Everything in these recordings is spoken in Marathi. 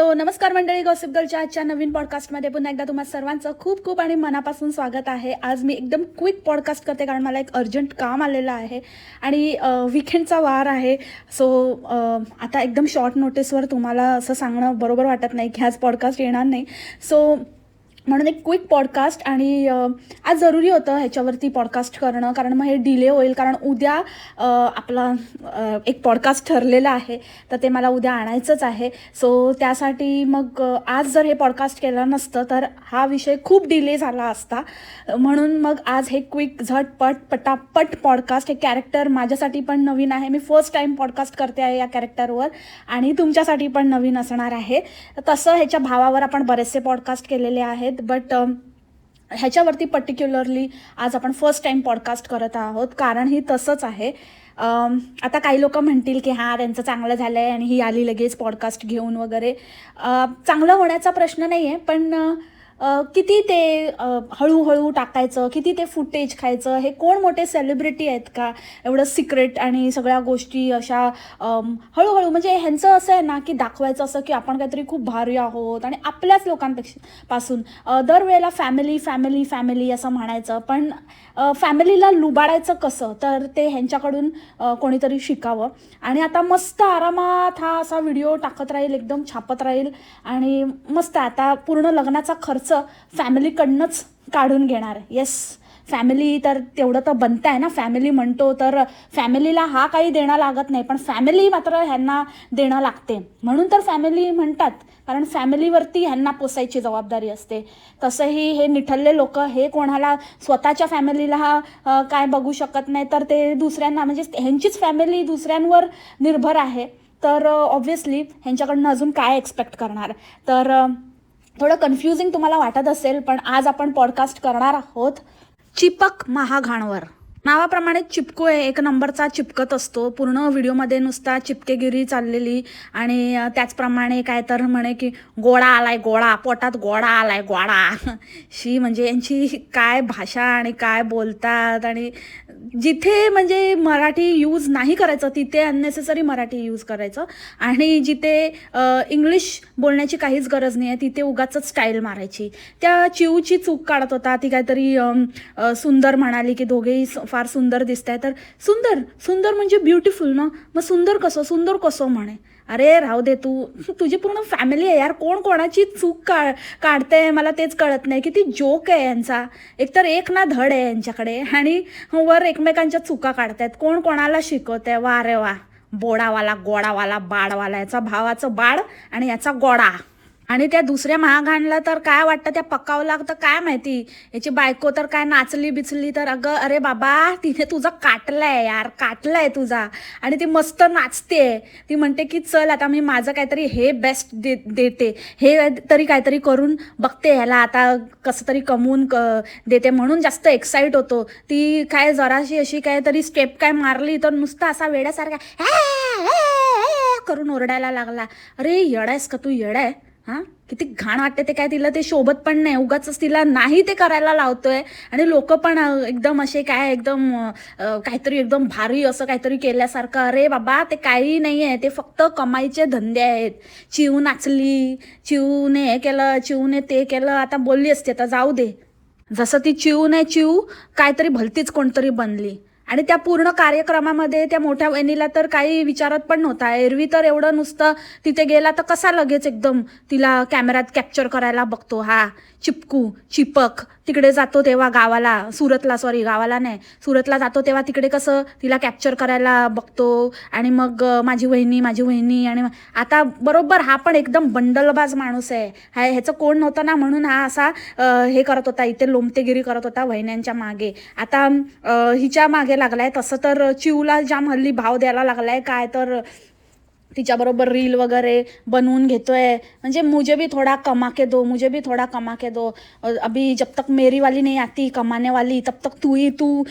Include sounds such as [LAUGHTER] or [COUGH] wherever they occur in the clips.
हॅलो नमस्कार मंडळी गॉसिप गर्लच्या आजच्या नवीन पॉडकास्टमध्ये पुन्हा एकदा तुम्हाला सर्वांचं खूप खूप आणि मनापासून स्वागत आहे. आज मी एकदम क्विक पॉडकास्ट करते कारण मला एक अर्जंट काम आलेलं आहे आणि विकेंडचा वार आहे. सो आता एकदम शॉर्ट नोटीसवर तुम्हाला असं सांगणं बरोबर वाटत नाही की आज पॉडकास्ट येणार नाही. सो म्हणून एक क्विक पॉडकास्ट आणि आज जरुरी होतं ह्याच्यावरती पॉडकास्ट करणं कारण मग हे डिले होईल कारण उद्या आपला एक पॉडकास्ट ठरलेला आहे तर ते मला उद्या आणायचंच आहे. सो त्यासाठी मग आज जर हे पॉडकास्ट केलं नसतं तर हा विषय खूप डिले झाला असता. म्हणून मग आज हे क्विक झटपट पटापट पॉडकास्ट हे कॅरेक्टर माझ्यासाठी पण नवीन आहे. मी फर्स्ट टाईम पॉडकास्ट करते आहे या कॅरेक्टरवर आणि तुमच्यासाठी पण नवीन असणार आहे. तसं ह्याच्या भावावर आपण बरेचसे पॉडकास्ट केलेले आहेत. बट um, ह्याच्यावरती पर्टिक्युलरली आज आपण फर्स्ट टाईम पॉडकास्ट करत आहोत. कारण ही तसंच आहे. Um, आता काही लोक म्हणतील की हां त्यांचं चांगलं झालं आहे आणि ही आली लगेच पॉडकास्ट घेऊन वगैरे. Uh, चांगलं होण्याचा प्रश्न नाही आहे पण uh, किती ते हळूहळू टाकायचं किती ते फुटेज खायचं हे कोण मोठे सेलिब्रिटी आहेत का? एवढं सिक्रेट आणि सगळ्या गोष्टी अशा हळूहळू म्हणजे ह्यांचं असं आहे ना की दाखवायचं असं की आपण काहीतरी खूप भारी आहोत आणि आपल्याच लोकांपेक्षा पासून दरवेळेला फॅमिली फॅमिली फॅमिली असं म्हणायचं. पण फॅमिलीला लुबाडायचं कसं? तर ते ह्यांच्याकडून कोणीतरी शिकावं. आणि आता मस्त आरामात हा असा व्हिडिओ टाकत राहील एकदम छापत राहील आणि मस्त आता पूर्ण लग्नाचा खर्च फॅमिलीकडनंच काढून घेणार. येस फॅमिली तर तेवढं तर बनतं आहे ना. फॅमिली म्हणतो तर फॅमिलीला हा काही देणं लागत नाही पण फॅमिली मात्र ह्यांना देणं लागते. म्हणून तर फॅमिली म्हणतात कारण फॅमिलीवरती ह्यांना पोसायची जबाबदारी असते. तसंही हे निठल्ले लोक हे कोणाला स्वतःच्या फॅमिलीला काय बघू शकत नाही तर ते दुसऱ्यांना म्हणजे ह्यांचीच फॅमिली दुसऱ्यांवर निर्भर आहे. तर ऑब्व्हियसली ह्यांच्याकडनं अजून काय एक्सपेक्ट करणार? तर थोडं कन्फ्युजिंग तुम्हाला वाटत असेल पण आज आपण पॉडकास्ट करणार आहोत चिपक महाघाणवर. नावाप्रमाणे चिपको आहे एक नंबरचा चिपकत असतो. पूर्ण व्हिडिओमध्ये नुसता चिपकेगिरी चाललेली आणि त्याचप्रमाणे काय तर म्हणे की गोळा आलाय गोळा पोटात गोळा आलाय गोळा. [LAUGHS] शी म्हणजे यांची काय भाषा आणि काय बोलतात आणि जिथे म्हणजे मराठी यूज नाही करायचं तिथे अननेसेसरी मराठी यूज करायचं. आणि जिथे इंग्लिश बोलण्याची काहीच गरज नाही आहे तिथे उगाच स्टाईल मारायची. त्या चिवची चूक काढत होता ती काहीतरी सुंदर म्हणाली की दोघेही फार सुंदर दिसत आहे तर सुंदर सुंदर म्हणजे ब्युटिफुल ना? मग सुंदर कसं? सुंदर कसं म्हणे? अरे राहू दे तू. तुझी पूर्ण फॅमिली आहे यार. कोण कोणाची चूक काढ काढते मला तेच कळत नाही. किती जोक आहे यांचा. एकतर एक ना धड आहे यांच्याकडे. आणि वर एकमेकांच्या चुका काढतायत. कोण कोणाला शिकवत आहे वा रे वा. बोडावाला गोडावाला बाडवाला. याचा भावाचं बाड आणि याचा गोडा. आणि त्या दुसऱ्या महागाणला तर काय वाटतं त्या पकावला तर काय माहिती? याची बायको तर काय नाचली बिचली तर अगं अरे बाबा तिने तुझा काटलाय यार काटलाय तुझा. आणि ती मस्त नाचते. ती म्हणते की चल आता मी माझं काहीतरी हे बेस्ट दे देते. हे तरी काहीतरी करून बघते. ह्याला आता कसं तरी कमवून क देते. म्हणून जास्त एक्साईट होतो. ती काय जराशी अशी काहीतरी स्टेप काय मारली तर नुसतं असा वेड्यासारखा करून ओरडायला लागला. अरे येडायस का तू येडाय? हां? किती घाण वाटते ते काय तिला ते शोभत पण नाही. उगाच तिला नाही ते करायला लावतोय. आणि लोक पण एकदम असे काय एकदम काहीतरी एकदम भारी असं काहीतरी केल्यासारखं. अरे बाबा ते काही नाही आहे. ते फक्त कमाईचे धंदे आहेत. चिव नाचली चिवने हे केलं चिवने ते केलं. आता बोलली असते आता जाऊ दे. जसं ती चिव नाही चिव काहीतरी भलतीच कोणतरी बनली. आणि त्या पूर्ण कार्यक्रमामध्ये त्या मोठ्या वहिनीला तर काही विचारत पण नव्हता. एरवी तर एवढं नुसतं तिथे गेला तर कसा लगेच एकदम तिला कॅमेऱ्यात कॅप्चर करायला बघतो. हा. चिपकू चिपक. तिकडे जातो तेव्हा गावाला सुरतला सॉरी गावाला नाही. सुरतला जातो तेव्हा तिकडे कसं तिला कॅप्चर करायला बघतो. आणि मग माझी वहिनी माझी वहिनी आणि आता बरोबर हा पण एकदम बंडलबाज माणूस आहे. हा ह्याचं कोण नव्हतं ना म्हणून हा असा हे करत होता इथे लोमतेगिरी करत होता वहिन्यांच्या मागे. आता हिच्या मागे लागलाय तसं तर चिवला जाम हल्ली भाव द्यायला लागलाय. काय तर तिच्याबरोबर रील वगैरे बनवून घेतोय. म्हणजे मुझे भी थोड़ा कमा के दो मुझे भी थोड़ा कमा के दो. अभी जब तक मेरी वाली नाही आती कमाने वाली तब तक तू ही तू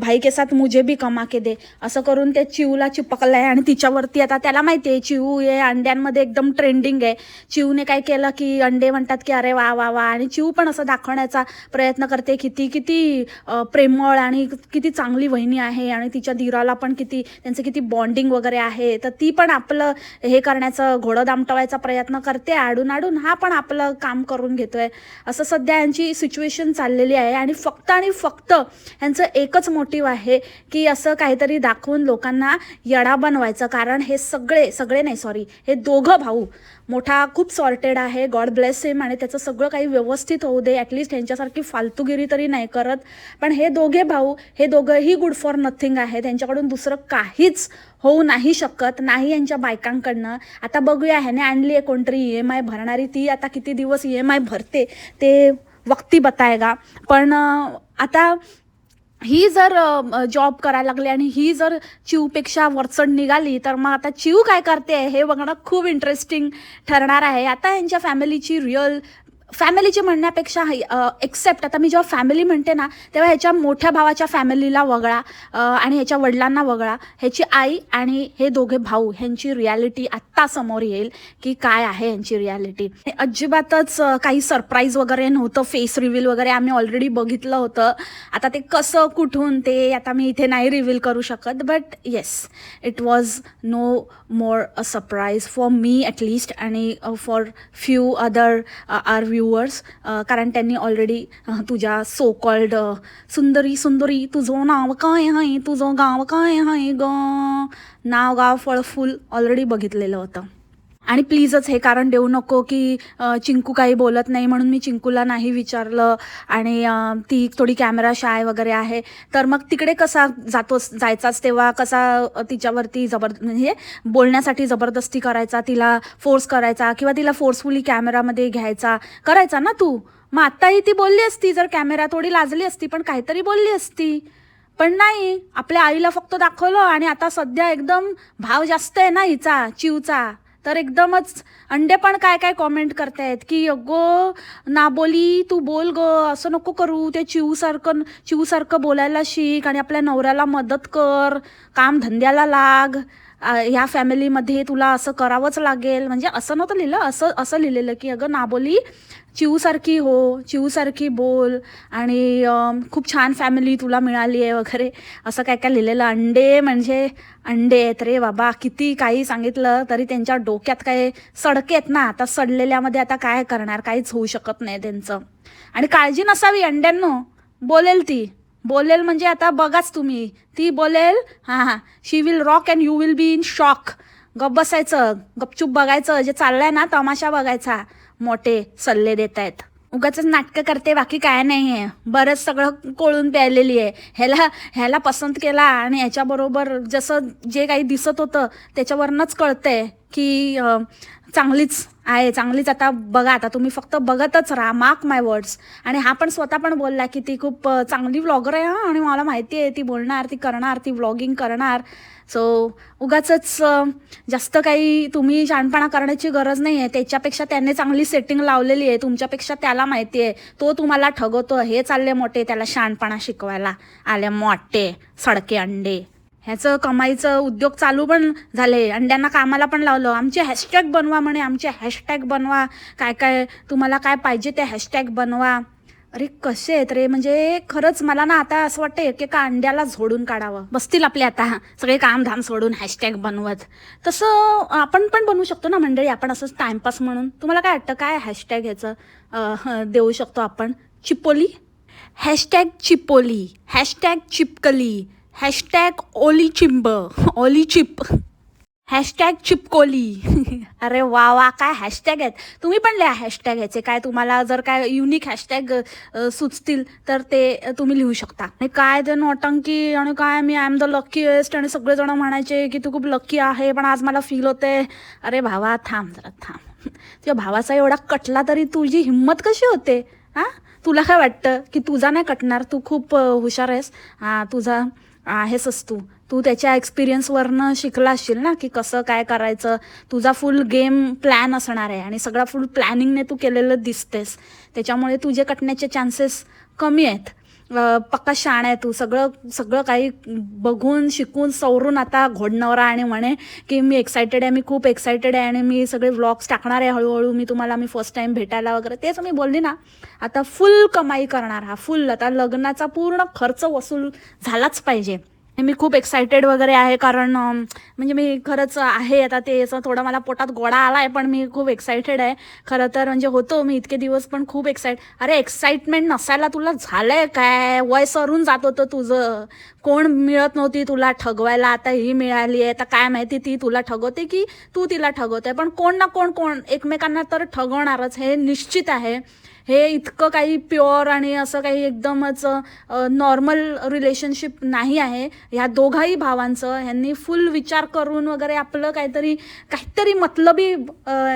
भाई के साथ मुझे भी कमा के दे. असं करून ते चिवला आहे आणि तिच्यावरती आता त्याला माहिती आहे चिऊ हे अंड्यांमध्ये एकदम ट्रेंडिंग आहे. चिवने काय केलं की अंडे म्हणतात की अरे वा वा वा. आणि चिव पण असं दाखवण्याचा प्रयत्न करते किती किती प्रेमळ आणि किती चांगली वहिनी आहे आणि तिच्या धीराला पण किती त्यांचं किती बॉन्डिंग वगैरे आहे. तर ती पण आपण आपलं हे करण्याचं घोडं दामटवायचा प्रयत्न करते आडून आडून हा पण आपलं काम करून घेतोय. असं सध्या यांची सिच्युएशन चाललेली आहे आणि फक्त आणि फक्त यांचं एकच मोटिव्ह आहे की असं काहीतरी दाखवून लोकांना यडा बनवायचं. कारण हे सगळे सगळे नाही सॉरी हे दोघं भाऊ मोठा खूप सॉर्टेड आहे. गॉड ब्लेस हिम आणि त्याचं सगळं काही व्यवस्थित होऊ दे. ॲटलिस्ट ह्यांच्यासारखी फालतूगिरी तरी नाही करत. पण हे दोघे भाऊ हे दोघंही गुड फॉर नथिंग आहे त्यांच्याकडून दुसरं काहीच होऊ नाही शकत नाही यांच्या बायकांकडनं. आता बघूया ह्याने आणली आहे कोणतरी ई एम आय भरणारी. ती आता किती दिवस ई एम आय भरते ते वक्ती बतायगा. पण आता ही जर जॉब करायला लागली आणि ही जर चिवपेक्षा वरचढ निघाली तर मग आता चिव काय करते? हे बघणं खूप इंटरेस्टिंग ठरणार आहे. आता यांच्या फॅमिलीची रिअल फॅमिलीची म्हणण्यापेक्षा एक्सेप्ट. आता मी जेव्हा फॅमिली म्हणते ना तेव्हा ह्याच्या मोठ्या भावाच्या फॅमिलीला वगळा आणि ह्याच्या वडिलांना वगळा. ह्याची आई आणि हे दोघे भाऊ ह्यांची रियालिटी आत्ता समोर येईल की काय आहे यांची रियालिटी अजिबातच काही सरप्राईज वगैरे नव्हतं फेस रिव्हील वगैरे आम्ही ऑलरेडी बघितलं होतं. आता ते कसं कुठून ते आता मी इथे नाही रिव्हील करू शकत but yes it was no more a surprise for me at least आणि for few other our viewers कारण त्यांनी ऑलरेडी तुझ्या सो कॉल्ड सुंदरी सुंदरी तुझं नाव काय आहे? तुझं गाव काय आहे? ग नाव गाव फळ फुल ऑलरेडी बघितलेलं होतं. आणि प्लीजच हे कारण देऊ नको की चिंकू काही बोलत नाही म्हणून मी चिंकूला नाही विचारलं. आणि ती थोडी कॅमेरा शाय वगैरे आहे. तर मग तिकडे कसा जातोस जायचाच तेव्हा कसा तिच्यावरती जबर म्हणजे बोलण्यासाठी जबरदस्ती करायचा तिला फोर्स करायचा किंवा तिला फोर्सफुली कॅमेरामध्ये घ्यायचा? करायचा ना तू? मग आत्ताही ती बोलली असती जर कॅमेरा थोडी लाजली असती पण काहीतरी बोलली असती. पण नाही आपल्या आईला फक्त दाखवलं आणि आता सध्या एकदम भाव जास्त आहे ना हिचा चिवचा. तर एकदमच अंडे पण काय काय कॉमेंट करतायत की अगो ना बोली तू बोल ग असं नको करू. ते चिवसारखं चिवसारखं बोलायला शिक आणि आपल्या नवऱ्याला मदत कर. काम धंद्याला लाग. ह्या फॅमिलीमध्ये तुला असं करावंच लागेल. म्हणजे असं नव्हतं लिहिलं असं असं लिहिलेलं की अगं नाबोली चिवसारखी हो चिवसारखी बोल आणि खूप छान फॅमिली तुला मिळाली आहे वगैरे. असं काय काय लिहिलेलं? अंडे म्हणजे अंडे आहेत रे बाबा. किती काही सांगितलं तरी त्यांच्या डोक्यात काय सडके आहेत ना. आता सडलेल्यामध्ये आता काय करणार? काहीच होऊ शकत नाही त्यांचं. आणि काळजी नसावी अंड्यांनो. बोलेल ती. बोलेल म्हणजे आता बघाच तुम्ही. ती बोलेल हां हां she will rock and you will be in shock गप बसायचं गपचूप बघायचं जे चाललंय ना तमाशा बघायचा. मोठे सल्ले देत आहेत. उगाच नाटकं करते बाकी काय नाही आहे बरंच सगळं कोळून प्यायलेली आहे. ह्याला ह्याला पसंत केला आणि ह्याच्याबरोबर जसं जे काही दिसत होतं त्याच्यावरनंच कळतंय की चांगलीच आहे चांगलीच. आता बघा आता तुम्ही फक्त बघतच राहा. मार्क माय वर्ड्स आणि हा पण स्वतः पण बोलला की ती खूप चांगली व्लॉगर आहे हां. आणि मला माहिती आहे ती बोलणार ती करणार ती व्लॉगिंग करणार. सो उगाचच जास्त काही तुम्ही शहाणपणा करण्याची गरज नाही आहे. त्याच्यापेक्षा त्याने चांगली सेटिंग लावलेली आहे. तुमच्यापेक्षा त्याला माहिती आहे. तो तुम्हाला ठगवतो. हे चालले मोठे त्याला शहाणपणा शिकवायला आले मोठे सडके अंडे. ह्याचं कमाईचं उद्योग चालू पण झाले. अंड्यांना कामाला पण लावलं. आमचे हॅशटॅग बनवा म्हणे. आमचे हॅशटॅग बनवा. काय काय तुम्हाला काय पाहिजे ते हॅशटॅग बनवा. अरे कसे आहेत रे? म्हणजे खरंच मला ना आता असं वाटतं एकेका अंड्याला झोडून काढावं. बसतील आपले आता. सगळे कामधाम सोडून हॅशटॅग बनवत. तसं आपण पण बनवू शकतो ना मंडळी. आपण असंच टाइमपास म्हणून. तुम्हाला काय वाटतं? काय हॅशटॅग ह्याचं देऊ शकतो आपण? चिपोली? हॅशटॅग चिपोली. हॅशटॅग चिपकली. हॅशटॅग ओली चिंब ओली चिप. हॅशटॅग चिपकोली. अरे वा वा काय हॅशटॅग आहेत? तुम्ही पण लिहा हॅशटॅग याचे. काय तुम्हाला जर काय युनिक हॅशटॅग सुचतील तर ते तुम्ही लिहू शकता. आणि काय ते नोटंकी आणि काय मी आय एम द लकीएस्ट आणि सगळेजण म्हणायचे की तू खूप लकी आहे पण आज मला फील होते. अरे भावा थांब जरा थांब. तुझ्या भावाचा एवढा कटला तरी तुझी हिंमत कशी होते? हां? तुला काय वाटतं की तुझा नाही कटणार? तू खूप हुशार आहेस. हां तुझा आहेसच तू. तू त्याच्या एक्सपिरियन्सवरनं शिकला असशील ना की कसं काय करायचं? तुझा फुल गेम प्लॅन असणार आहे आणि सगळा फुल प्लॅनिंगने तू केलेलं दिसतेस. त्याच्यामुळे तुझे कटण्याचे चान्सेस कमी आहेत. पक्का शाण आहे तू. सगळं सगळं काही बघून शिकून सवरून आता घोडनवरा आणि म्हणे की मी एक्सायटेड आहे मी खूप एक्सायटेड आहे आणि मी सगळे व्लॉग्स टाकणार आहे हळूहळू. मी तुम्हाला मी फर्स्ट टाइम भेटायला वगैरे. तेच मी बोलली ना आता फुल कमाई करणार हा फुल आता लग्नाचा पूर्ण खर्च वसूल झालाच पाहिजे. मी खूप एक्सायटेड वगैरे आहे कारण म्हणजे मी खरंच आहे आता ते असं थोडं मला पोटात गोडा आला आहे पण मी खूप एक्सायटेड आहे. खरं तर म्हणजे होतो मी इतके दिवस पण खूप एक्साइट अरे एक्साइटमेंट नसायला तुला झालंय काय? वय सरून जात होतं तुझं. कोण मिळत नव्हती तुला ठगवायला. आता ही मिळाली आहे. आता काय माहिती ती तुला ठगवते की तू तिला ठगवते. पण कोण ना कोण कोण एकमेकांना तर ठगवणारच. हे निश्चित आहे. हे इतकं काही प्युअर आणि असं काही एकदमच नॉर्मल रिलेशनशिप नाही आहे. ह्या दोघाही भावांचं ह्यांनी फुल विचार करून वगैरे आपलं काहीतरी काहीतरी मतलबी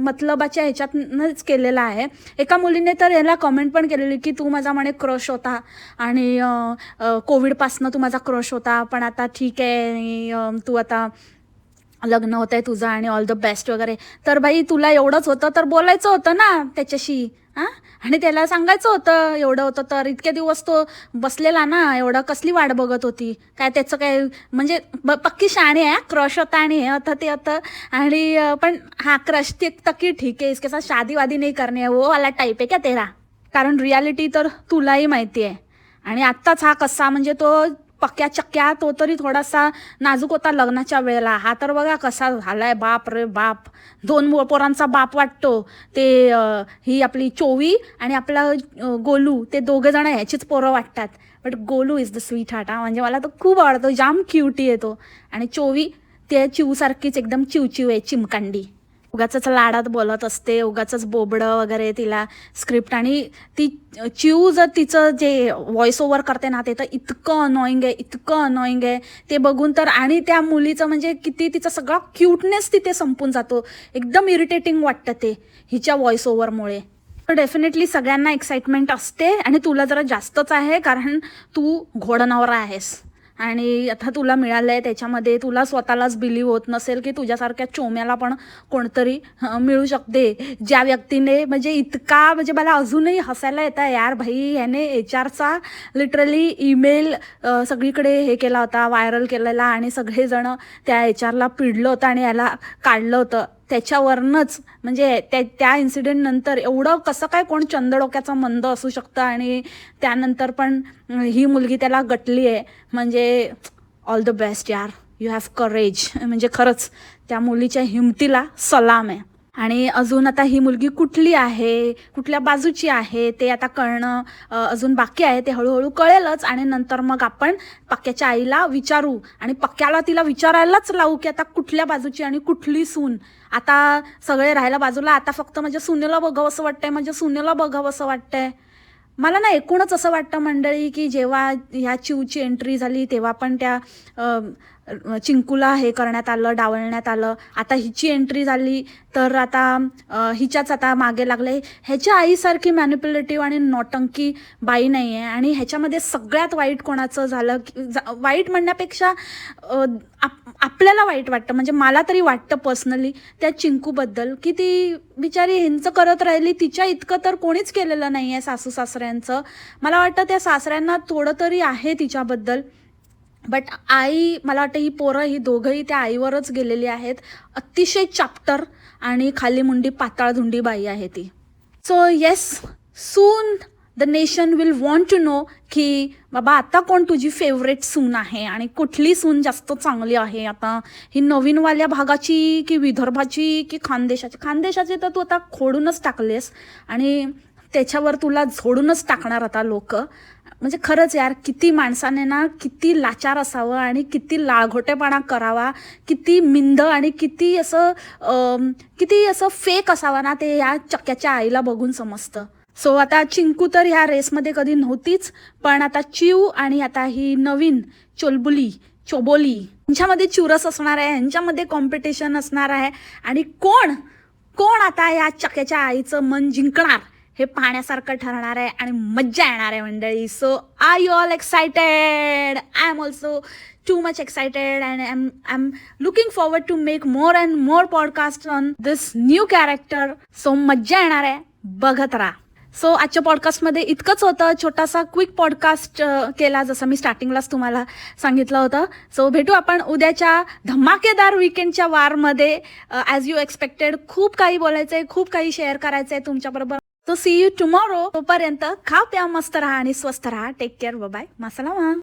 मतलबाच्या ह्याच्यातनंच केलेलं आहे. एका मुलीने तर याला कमेंट पण केलेली की तू माझा म्हणे क्रश होता आणि कोविडपासनं तू माझा क्रश होता पण आता ठीक आहे तू आता लग्न होत आहे तुझं आणि ऑल द बेस्ट वगैरे. तर बाई तुला एवढंच होतं तर बोलायचं होतं ना त्याच्याशी. हां? आणि त्याला सांगायचं होतं एवढं होतं तर इतक्या दिवस तो बसलेला ना एवढं कसली वाट बघत होती? काय त्याचं काय म्हणजे ब पक्की शाणी आहे क्रश होता आणि हे होतं ते होतं. आणि पण हा क्रश ते तकी ठीक आहे इसके साथ शादी वादी नाही करणे वो वाला टाईप आहे क्या तेरा? कारण रियालिटी तर तुलाही माहिती आहे. आणि आत्ताच हा कसा म्हणजे तो पक्क्या चक्क्या तो तरी थोडासा नाजूक होता लग्नाच्या वेळेला. हा तर बघा कसा झालाय बाप रे बाप. दोन पोरांचा बाप वाटतो. ते ही आपली चोवी आणि आपला गोलू ते दोघे जण ह्याचीच पोरं वाटतात. But Golu is the sweetheart हा म्हणजे मला तो खूप आवडतो. जाम क्युटी आहे तो. आणि चोवी ते चिवसारखीच एकदम चिवचिव आहे चिमकांडी. उगाच लाडात बोलत असते उगाच बोबडं वगैरे तिला स्क्रिप्ट आणि ती चिव जर तिचं जे व्हॉइस ओव्हर करते ना ते तर इतकं अनॉईंग आहे इतकं अनॉईंग आहे. ते बघून तर आणि त्या मुलीचं म्हणजे किती तिचा सगळा क्यूटनेस तिथे संपून जातो. एकदम इरिटेटिंग वाटतं ते हिच्या व्हॉइस ओव्हरमुळे तर डेफिनेटली सगळ्यांना एक्साइटमेंट असते आणि तुला जरा जास्तच आहे कारण तू घोडनवरा आहेस. आणि आता तुला मिळालं आहे त्याच्यामध्ये तुला स्वतःलाच बिलीव होत नसेल की तुझ्यासारख्या चोम्याला पण कोणतरी मिळू शकते. ज्या व्यक्तीने म्हणजे इतका म्हणजे मला अजूनही हसायला येतं यार भाई ह्याने एच आरचा लिटरली ईमेल सगळीकडे हे केला होता व्हायरल केलेला आणि सगळेजण त्या एच आरला पिडलं होतं आणि याला काढलं होतं. त्याच्यावरनंच म्हणजे त्या त्या इन्सिडेंटनंतर एवढं कसं काय कोण चंदडोक्याचा मंद असू शकतं आणि त्यानंतर पण ही मुलगी त्याला गटली आहे. म्हणजे ऑल द बेस्ट यार. यू हॅव करेज म्हणजे खरंच त्या मुलीच्या हिमतीला सलाम आहे. आणि अजून आता ही मुलगी कुठली आहे कुठल्या बाजूची आहे ते आता कळणं अजून बाकी आहे ते हळूहळू कळेलच. आणि नंतर मग आपण पक्क्याच्या आईला विचारू आणि पक्क्याला तिला विचारायलाच लावू की आता कुठल्या बाजूची आणि कुठली सून. आता सगळे राहायला बाजूला आता फक्त म्हणजे सुनेला बघावं असं वाटतंय म्हणजे सुनेला बघावं असं वाटतंय. मला ना एकूणच असं वाटतं मंडळी की जेव्हा ह्या चिवची एंट्री झाली तेव्हा पण त्या चिंकूला हे करण्यात आलं डावलण्यात आलं. आता हिची एंट्री झाली तर आता हिच्याच आता मागे लागले. ह्याच्या आईसारखी मॅन्युप्युलेटिव्ह आणि नौटंकी बाई नाही आहे आणि ह्याच्यामध्ये सगळ्यात वाईट कोणाचं झालं की- जा- वाईट म्हणण्यापेक्षा आप- आपल्याला वाईट वाटतं. म्हणजे मला तरी वाटतं पर्सनली त्या चिंकूबद्दल की ती बिचारी हिंच करत राहिली तिच्या इतकं तर कोणीच केलेलं नाही आहे सासू सासऱ्यांचं. मला वाटतं त्या सासऱ्यांना थोडं तरी आहे तिच्याबद्दल. बट आई मला वाटतं ही पोरं ही दोघंही त्या आईवरच गेलेली आहेत. अतिशय चाप्टर आणि खाली मुंडी पाताळ धुंडी बाई आहे ती. So yes soon the nation will want to know की बाबा आता कोण तुझी फेवरेट सून आहे? आणि कुठली सून जास्त चांगली आहे आता? ही नवीनवाल्या भागाची की विदर्भाची की खानदेशाची? खानदेशाची तर तू आता खोडूनच टाकलेस आणि त्याच्यावर तुला झोडूनच टाकणार आता लोक. म्हणजे खरंच यार किती माणसाने ना किती लाचार असावं आणि किती लाळघोटेपणा करावा किती मिंद आणि किती असं किती असं फेक असावा ना ते या चक्क्याच्या आईला बघून समजतं. सो आता चिंकू तर ह्या रेसमध्ये कधी नव्हतीच पण आता चिव आणि आता ही नवीन चोलबुली चोबोली यांच्यामध्ये चुरस असणार आहे यांच्यामध्ये कॉम्पिटिशन असणार आहे. आणि कोण कोण आता या चक्याच्या आईचं मन जिंकणार हे पाहण्यासारखं ठरणार आहे आणि मज्जा येणार आहे मंडळी. So are you all excited I am also too much excited and I am looking forward to make more and more podcast on this new character so मज्जा येणार आहे. बघत राहा. सो आजच्या पॉडकास्टमध्ये इतकंच होतं. छोटासा क्विक पॉडकास्ट केला जसं मी स्टार्टिंगलाच तुम्हाला सांगितलं होतं. सो भेटू आपण उद्याच्या धमाकेदार विकेंडच्या वारमध्ये. ॲज यू एक्सपेक्टेड खूप काही बोलायचं आहे खूप काही शेअर करायचं आहे तुमच्याबरोबर. सो सी यू टुमॉरो तोपर्यंत खा प्या मस्त राहा आणि स्वस्त राहा. Take care bye मासलामा